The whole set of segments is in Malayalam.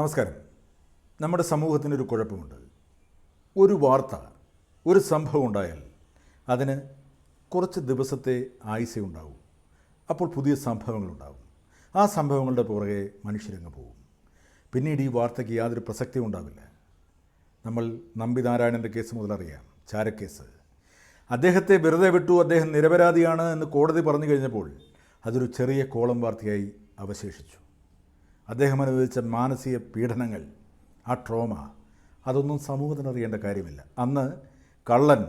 നമസ്കാരം. നമ്മുടെ സമൂഹത്തിനൊരു കുഴപ്പമുണ്ട്. ഒരു വാർത്ത ഒരു സംഭവം ഉണ്ടായാൽ അതിന് കുറച്ച് ദിവസത്തെ ആയുസേ ഉണ്ടാവും. അപ്പോൾ പുതിയ സംഭവങ്ങളുണ്ടാവും. ആ സംഭവങ്ങളുടെ പുറകെ മനുഷ്യരങ്ങ് പോകും. പിന്നീട് ഈ വാർത്തയ്ക്ക് യാതൊരു പ്രസക്തിയും ഉണ്ടാവില്ല. നമ്മൾ നമ്പി നാരായണന്റെ കേസ് മുതലറിയാം ചാരക്കേസ്. അദ്ദേഹത്തെ വെറുതെ വിട്ടു അദ്ദേഹം നിരപരാധിയാണ് എന്ന് കോടതി പറഞ്ഞു കഴിഞ്ഞപ്പോൾ അതൊരു ചെറിയ കോളം വാർത്തയായി അവശേഷിച്ചു. അദ്ദേഹം അനുഭവിച്ച മാനസിക പീഡനങ്ങൾ ആ ട്രോമ അതൊന്നും സമൂഹത്തിന് അറിയേണ്ട കാര്യമില്ല. അന്ന് കള്ളൻ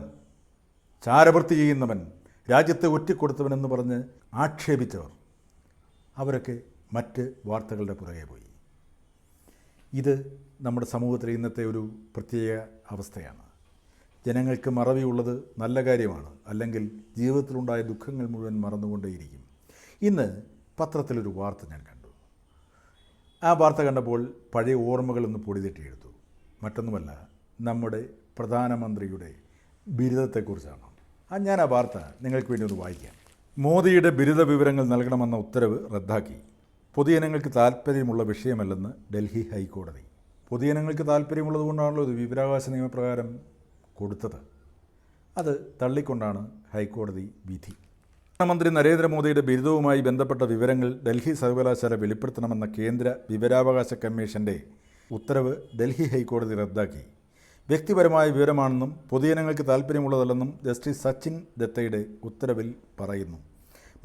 ചാരവൃത്തി ചെയ്യുന്നവൻ രാജ്യത്തെ ഒറ്റിക്കൊടുത്തവനെന്ന് പറഞ്ഞ് ആക്ഷേപിച്ചവർ അവരൊക്കെ മറ്റ് വാർത്തകളുടെ പുറകെ പോയി. ഇത് നമ്മുടെ സമൂഹത്തിലെ ഇന്നത്തെ ഒരു പ്രത്യേക അവസ്ഥയാണ്. ജനങ്ങൾക്ക് മറവിയുള്ളത് നല്ല കാര്യമാണ്. അല്ലെങ്കിൽ ജീവിതത്തിലുണ്ടായ ദുഃഖങ്ങൾ മുഴുവൻ മറന്നുകൊണ്ടേയിരിക്കും. ഇന്ന് പത്രത്തിലൊരു വാർത്ത ഞാൻ കണ്ടു. ആ വാർത്ത കണ്ടപ്പോൾ പഴയ ഓർമ്മകളൊന്ന് പൊടിതെറ്റിയെടുത്തു മറ്റൊന്നുമല്ല നമ്മുടെ പ്രധാനമന്ത്രിയുടെ ബിരുദത്തെക്കുറിച്ചാണ്. ആ ഞാൻ ആ വാർത്ത നിങ്ങൾക്ക് വേണ്ടി ഒന്ന് വായിക്കാം. മോദിയുടെ ബിരുദ വിവരങ്ങൾ നൽകണമെന്ന ഉത്തരവ് റദ്ദാക്കി. പൊതുജനങ്ങൾക്ക് താല്പര്യമുള്ള വിഷയമല്ലെന്ന് ഡൽഹി ഹൈക്കോടതി. പൊതുജനങ്ങൾക്ക് താല്പര്യമുള്ളത് കൊണ്ടാണല്ലോ ഇത് വിവരാവകാശ നിയമപ്രകാരം കൊടുത്തത്. അത് തള്ളിക്കൊണ്ടാണ് ഹൈക്കോടതി വിധി. പ്രധാനമന്ത്രി നരേന്ദ്രമോദിയുടെ ബിരുദവുമായി ബന്ധപ്പെട്ട വിവരങ്ങൾ ഡൽഹി സർവകലാശാല വെളിപ്പെടുത്തണമെന്ന കേന്ദ്ര വിവരാവകാശ കമ്മീഷന്റെ ഉത്തരവ് ഡൽഹി ഹൈക്കോടതി റദ്ദാക്കി. വ്യക്തിപരമായ വിവരമാണെന്നും പൊതുജനങ്ങൾക്ക് താൽപ്പര്യമുള്ളതല്ലെന്നും ജസ്റ്റിസ് സച്ചിൻ ദത്തയുടെ ഉത്തരവിൽ പറയുന്നു.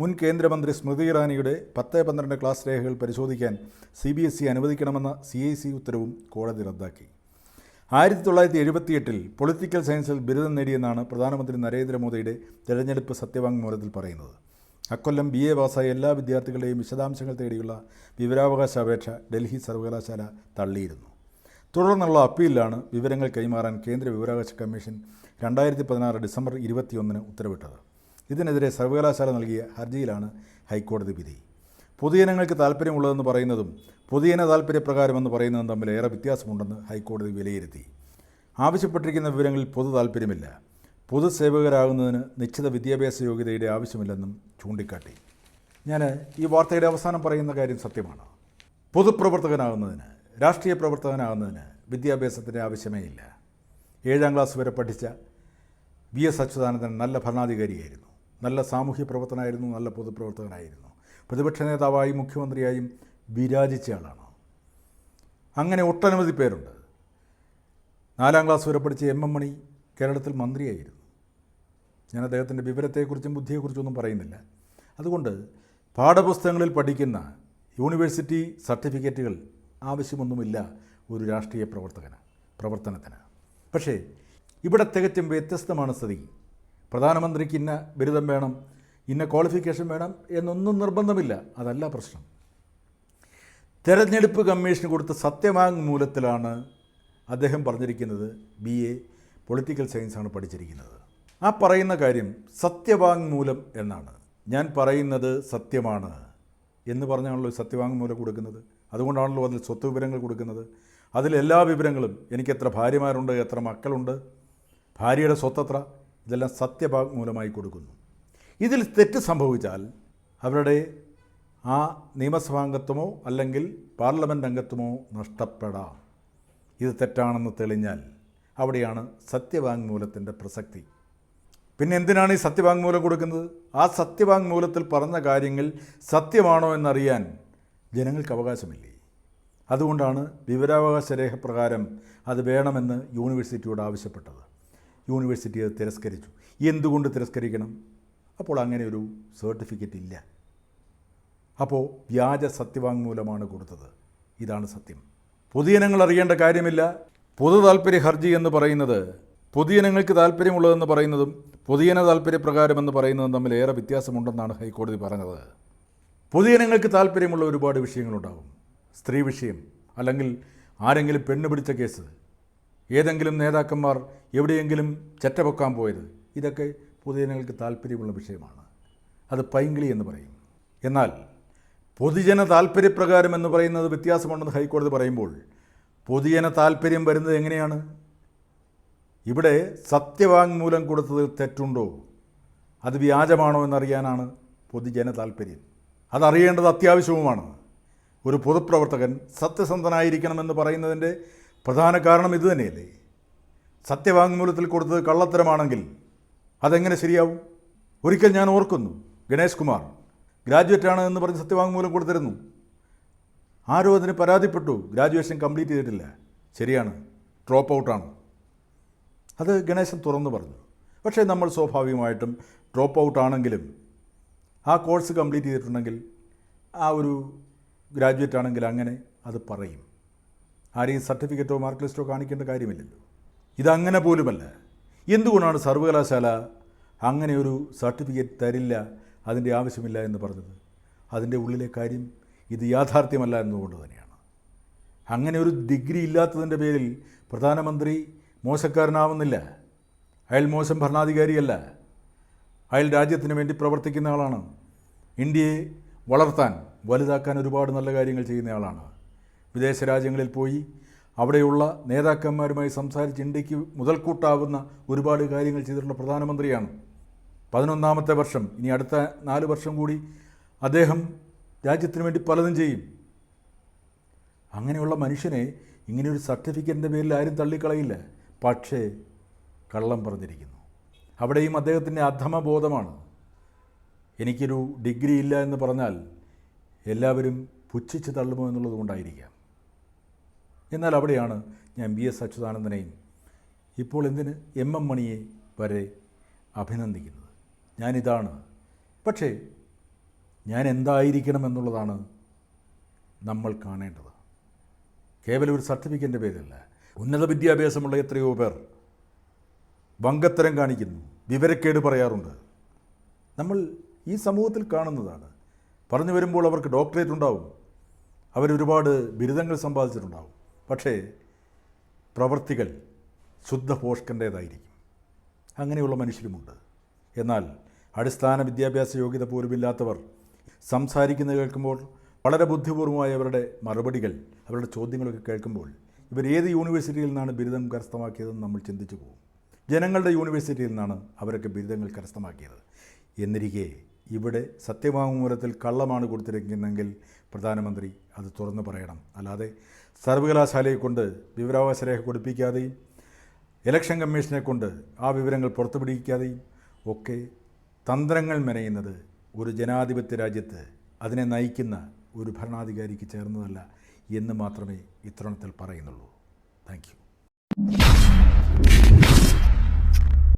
മുൻ കേന്ദ്രമന്ത്രി സ്മൃതി ഇറാനിയുടെ പത്ത് പന്ത്രണ്ട് ക്ലാസ് രേഖകൾ പരിശോധിക്കാൻ സി ബി എസ് ഇ അനുവദിക്കണമെന്ന സി ഐ സി ഉത്തരവും കോടതി റദ്ദാക്കി. ആയിരത്തി തൊള്ളായിരത്തി എഴുപത്തിയെട്ടിൽ പൊളിറ്റിക്കൽ സയൻസിൽ ബിരുദം നേടിയെന്നാണ് പ്രധാനമന്ത്രി നരേന്ദ്രമോദിയുടെ തെരഞ്ഞെടുപ്പ് സത്യവാങ്മൂലത്തിൽ പറയുന്നത്. അക്കൊല്ലം ബി എ പാസ്സായ എല്ലാ വിദ്യാർത്ഥികളുടെയും വിശദാംശങ്ങൾ തേടിയുള്ള വിവരാവകാശ അപേക്ഷ ഡൽഹി സർവകലാശാല തള്ളിയിരുന്നു. തുടർന്നുള്ള അപ്പീലിലാണ് വിവരങ്ങൾ കൈമാറാൻ കേന്ദ്ര വിവരാവകാശ കമ്മീഷൻ രണ്ടായിരത്തി പതിനാറ് ഡിസംബർ ഇരുപത്തിയൊന്നിന് ഉത്തരവിട്ടത്. ഇതിനെതിരെ സർവകലാശാല നൽകിയ ഹർജിയിലാണ് ഹൈക്കോടതി വിധി. പൊതുജനങ്ങൾക്ക് താല്പര്യമുള്ളതെന്ന് പറയുന്നതും പൊതുജന താല്പര്യപ്രകാരമെന്ന് പറയുന്നതും തമ്മിൽ ഏറെ വ്യത്യാസമുണ്ടെന്ന് ഹൈക്കോടതി വിലയിരുത്തി. ആവശ്യപ്പെട്ടിരിക്കുന്ന വിവരങ്ങളിൽ പൊതു താല്പര്യമില്ല. പൊതുസേവകരാകുന്നതിന് നിശ്ചിത വിദ്യാഭ്യാസ യോഗ്യതയുടെ ആവശ്യമില്ലെന്നും ചൂണ്ടിക്കാട്ടി. ഞാൻ ഈ വാർത്തയുടെ അവസാനം പറയുന്ന കാര്യം സത്യമാണ്. പൊതുപ്രവർത്തകനാകുന്നതിന് രാഷ്ട്രീയ പ്രവർത്തകനാകുന്നതിന് വിദ്യാഭ്യാസത്തിന്റെ ആവശ്യമേ ഇല്ല. ഏഴാം ക്ലാസ് വരെ പഠിച്ച വി എസ് അച്യുതാനന്ദൻ നല്ല ഭരണാധികാരിയായിരുന്നു. നല്ല സാമൂഹ്യ പ്രവർത്തനമായിരുന്നു നല്ല പൊതുപ്രവർത്തകനായിരുന്നു പ്രതിപക്ഷ നേതാവായി മുഖ്യമന്ത്രിയായും വിരാജിച്ചയാളാണ്. അങ്ങനെ ഒട്ടനവധി പേരുണ്ട്. നാലാം ക്ലാസ് വരെ പഠിച്ച എം എം മണി കേരളത്തിൽ മന്ത്രിയായിരുന്നു. ഞാൻ അദ്ദേഹത്തിന്റെ വിവരത്തെക്കുറിച്ചും ബുദ്ധിയെക്കുറിച്ചൊന്നും പറയുന്നില്ല. അതുകൊണ്ട് പാഠപുസ്തകങ്ങളിൽ പഠിക്കുന്ന യൂണിവേഴ്സിറ്റി സർട്ടിഫിക്കറ്റുകൾ ആവശ്യമൊന്നുമില്ല ഒരു രാഷ്ട്രീയ പ്രവർത്തകന് പ്രവർത്തനത്തിന്. പക്ഷേ ഇവിടെ തികച്ചും വ്യത്യസ്തമാണ് സ്ഥിതി. പ്രധാനമന്ത്രിക്ക് ഇന്ന ബിരുദം വേണം ഇന്ന ക്വാളിഫിക്കേഷൻ വേണം എന്നൊന്നും നിർബന്ധമില്ല. അതല്ല പ്രശ്നം. തെരഞ്ഞെടുപ്പ് കമ്മീഷന് കൊടുത്ത സത്യവാങ്മൂലത്തിലാണ് അദ്ദേഹം പറഞ്ഞിരിക്കുന്നത് ബി എ പൊളിറ്റിക്കൽ സയൻസാണ് പഠിച്ചിരിക്കുന്നത്. ആ പറയുന്ന കാര്യം സത്യവാങ്മൂലം എന്നാണ്. ഞാൻ പറയുന്നത് സത്യമാണ് എന്ന് പറഞ്ഞാണല്ലോ സത്യവാങ്മൂലം കൊടുക്കുന്നത്. അതുകൊണ്ടാണല്ലോ അതിൽ സ്വത്ത് വിവരങ്ങൾ കൊടുക്കുന്നത്. അതിൽ എല്ലാ വിവരങ്ങളും എനിക്ക് എത്ര ഭാര്യമാരുണ്ട് എത്ര മക്കളുണ്ട് ഭാര്യയുടെ സ്വത്തത്ര ഇതെല്ലാം സത്യവാങ്മൂലമായി കൊടുക്കുന്നു. ഇതിൽ തെറ്റ് സംഭവിച്ചാൽ അവരുടെ ആ നിയമസഭാംഗത്വമോ അല്ലെങ്കിൽ പാർലമെന്റ് അംഗത്വമോ നഷ്ടപ്പെടാം. ഇത് തെറ്റാണെന്ന് തെളിഞ്ഞാൽ അവിടെയാണ് സത്യവാങ്മൂലത്തിന്റെ പ്രസക്തി. പിന്നെ എന്തിനാണ് ഈ സത്യവാങ്മൂലം കൊടുക്കുന്നത്? ആ സത്യവാങ്മൂലത്തിൽ പറഞ്ഞ കാര്യങ്ങൾ സത്യമാണോ എന്നറിയാൻ ജനങ്ങൾക്ക് അവകാശമില്ലേ? അതുകൊണ്ടാണ് വിവരാവകാശ രേഖ പ്രകാരം അത് വേണമെന്ന് യൂണിവേഴ്സിറ്റിയോട് ആവശ്യപ്പെട്ടത്. യൂണിവേഴ്സിറ്റി അത് തിരസ്കരിച്ചു. എന്തുകൊണ്ട് തിരസ്കരിക്കണം? അപ്പോൾ അങ്ങനെ ഒരു സർട്ടിഫിക്കറ്റ് ഇല്ല. അപ്പോൾ വ്യാജ സത്യവാങ്മൂലമാണ് കൊടുത്തത്. ഇതാണ് സത്യം. പൊതുജനങ്ങൾ അറിയേണ്ട കാര്യമില്ല. പൊതു താല്പര്യ ഹർജി എന്ന് പറയുന്നത് പൊതുജനങ്ങൾക്ക് താല്പര്യമുള്ളതെന്ന് പറയുന്നതും പൊതുജന താല്പര്യപ്രകാരമെന്ന് പറയുന്നതും തമ്മിൽ ഏറെ വ്യത്യാസമുണ്ടെന്നാണ് ഹൈക്കോടതി പറഞ്ഞത്. പൊതുജനങ്ങൾക്ക് താല്പര്യമുള്ള ഒരുപാട് വിഷയങ്ങളുണ്ടാകും. സ്ത്രീ വിഷയം അല്ലെങ്കിൽ ആരെങ്കിലും പെണ്ണ് പിടിച്ച കേസ് ഏതെങ്കിലും നേതാക്കന്മാർ എവിടെയെങ്കിലും ചെറ്റ പൊക്കാൻ പോയത് ഇതൊക്കെ പൊതുജനങ്ങൾക്ക് താല്പര്യമുള്ള വിഷയമാണ്. അത് പൈങ്കിളി എന്ന് പറയും. എന്നാൽ പൊതുജന താല്പര്യപ്രകാരം എന്ന് പറയുന്നത് വ്യത്യാസമുണ്ടെന്ന് ഹൈക്കോടതി പറയുമ്പോൾ പൊതുജന താല്പര്യം വരുന്നത് എങ്ങനെയാണ്? ഇവിടെ സത്യവാങ്മൂലം കൊടുത്തത് തെറ്റുണ്ടോ? അത് വ്യാജമാണോ എന്നറിയാനാണ് പൊതുജന താല്പര്യം. അതറിയേണ്ടത് അത്യാവശ്യവുമാണ്. ഒരു പൊതുപ്രവർത്തകൻ സത്യസന്ധനായിരിക്കണമെന്ന് പറയുന്നതിന്റെ പ്രധാന കാരണം ഇതുതന്നെയല്ലേ സത്യവാങ്മൂലത്തിൽ കൊടുത്തത് കള്ളത്തരമാണെങ്കിൽ അതെങ്ങനെ ശരിയാവും? ഒരിക്കൽ ഞാൻ ഓർക്കുന്നു ഗണേഷ് കുമാർ. ഗ്രാജുവേറ്റാണ് എന്ന് പറഞ്ഞ് സത്യവാങ്മൂലം കൊടുത്തിരുന്നു. ആരോ അതിന് പരാതിപ്പെട്ടു ഗ്രാജുവേഷൻ കംപ്ലീറ്റ് ചെയ്തിട്ടില്ല. ശരിയാണ് ഡ്രോപ്പ് ഔട്ടാണ് അത് ഗണേശൻ തുറന്നു പറഞ്ഞു. പക്ഷേ നമ്മൾ സ്വാഭാവികമായിട്ടും ഡ്രോപ്പ് ഔട്ട് ആണെങ്കിലും ആ കോഴ്സ് കംപ്ലീറ്റ് ചെയ്തിട്ടുണ്ടെങ്കിൽ ആ ഒരു ഗ്രാജുവേറ്റ് ആണെങ്കിൽ അങ്ങനെ അത് പറയും. ആരെയും സർട്ടിഫിക്കറ്റോ മാർക്ക് ലിസ്റ്റോ കാണിക്കേണ്ട കാര്യമില്ലല്ലോ. ഇതങ്ങനെ പോലുമല്ല. എന്തുകൊണ്ടാണ് സർവകലാശാല അങ്ങനെ ഒരു സർട്ടിഫിക്കറ്റ് തരില്ല അതിന്റെ ആവശ്യമില്ല എന്ന് പറഞ്ഞത്? അതിന്റെ ഉള്ളിലെ കാര്യം ഇത് യാഥാർത്ഥ്യമല്ല എന്നതുകൊണ്ട് തന്നെയാണ്. അങ്ങനെ ഒരു ഡിഗ്രി ഇല്ലാത്തതിന്റെ പേരിൽ പ്രധാനമന്ത്രി മോശക്കാരനാവുന്നില്ല. അയാൾ മോശം ഭരണാധികാരിയല്ല. അയാൾ രാജ്യത്തിന് വേണ്ടി പ്രവർത്തിക്കുന്ന ആളാണ്. ഇന്ത്യയെ വളർത്താൻ വലുതാക്കാൻ ഒരുപാട് നല്ല കാര്യങ്ങൾ ചെയ്യുന്ന ആളാണ്. വിദേശ രാജ്യങ്ങളിൽ പോയി അവിടെയുള്ള നേതാക്കന്മാരുമായി സംസാരിച്ച് ഇന്ത്യയ്ക്ക് മുതൽക്കൂട്ടാവുന്ന ഒരുപാട് കാര്യങ്ങൾ ചെയ്തിട്ടുള്ള പ്രധാനമന്ത്രിയാണ്. പതിനൊന്നാമത്തെ വർഷം ഇനി അടുത്ത നാല് വർഷം കൂടി അദ്ദേഹം രാജ്യത്തിന് വേണ്ടി പലതും ചെയ്യും. അങ്ങനെയുള്ള മനുഷ്യനെ ഇങ്ങനെയൊരു സർട്ടിഫിക്കറ്റിന്റെ പേരിൽ ആരും തള്ളിക്കളയില്ല. പക്ഷേ കള്ളം പറഞ്ഞിരിക്കുന്നു. അവിടെയും അദ്ദേഹത്തിന്റെ അധമബോധമാണ്. എനിക്കൊരു ഡിഗ്രി ഇല്ല എന്ന് പറഞ്ഞാൽ എല്ലാവരും പുച്ഛിച്ച് തള്ളുമോ എന്നുള്ളത് കൊണ്ടായിരിക്കാം. എന്നാൽ അവിടെയാണ് ഞാൻ ബി എസ് അച്യുതാനന്ദനെയും ഇപ്പോൾ എന്തിന് എം എം മണിയെ വരെ അഭിനന്ദിക്കുന്നത്? ഞാനിതാണ്. പക്ഷേ ഞാൻ എന്തായിരിക്കണം എന്നുള്ളതാണ് നമ്മൾ കാണേണ്ടത്. കേവലം ഒരു സർട്ടിഫിക്കറ്റിന്റെ പേരല്ല ഉന്നത വിദ്യാഭ്യാസമുള്ള എത്രയോ പേർ വങ്കത്തരം കാണിക്കുന്നു വിവരക്കേട് പറയാറുണ്ട്. നമ്മൾ ഈ സമൂഹത്തിൽ കാണുന്നതാണ്. പറഞ്ഞു വരുമ്പോൾ അവർക്ക് ഡോക്ടറേറ്റ് ഉണ്ടാവും. അവരൊരുപാട് ബിരുദങ്ങൾ സമ്പാദിച്ചിട്ടുണ്ടാവും. പക്ഷേ പ്രവർത്തികൾ ശുദ്ധ പോഷ്കന്റേതായിരിക്കും അങ്ങനെയുള്ള മനുഷ്യരുമുണ്ട്. എന്നാൽ അടിസ്ഥാന വിദ്യാഭ്യാസ യോഗ്യത പോലുമില്ലാത്തവർ സംസാരിക്കുന്നത് കേൾക്കുമ്പോൾ വളരെ ബുദ്ധിപൂർവമായ അവരുടെ മറുപടികൾ അവരുടെ ചോദ്യങ്ങളൊക്കെ കേൾക്കുമ്പോൾ ഇവർ ഏത് യൂണിവേഴ്സിറ്റിയിൽ നിന്നാണ് ബിരുദം കരസ്ഥമാക്കിയതെന്ന് നമ്മൾ ചിന്തിച്ചു പോകും. ജനങ്ങളുടെ യൂണിവേഴ്സിറ്റിയിൽ നിന്നാണ് അവരൊക്കെ ബിരുദങ്ങൾ കരസ്ഥമാക്കിയത്. എന്നിരിക്കെ ഇവിടെ സത്യവാങ്മൂലത്തിൽ കള്ളമാണ് കൊടുത്തിരിക്കുന്നതെങ്കിൽ പ്രധാനമന്ത്രി അത് തുറന്നു പറയണം. അല്ലാതെ സർവകലാശാലയെ കൊണ്ട് വിവരാവകാശ രേഖ കൊടുപ്പിക്കാതെയും ഇലക്ഷൻ കമ്മീഷനെ കൊണ്ട് ആ വിവരങ്ങൾ പുറത്തുപിടിക്കാതെയും ഒക്കെ തന്ത്രങ്ങൾ മെനയുന്നത് ഒരു ജനാധിപത്യ രാജ്യത്ത് അതിനെ നയിക്കുന്ന ഒരു ഭരണാധികാരിക്ക് ചേർന്നതല്ല എന്ന് മാത്രമേ ഇത്തരണത്തിൽ പറയുന്നുള്ളൂ. Thank you.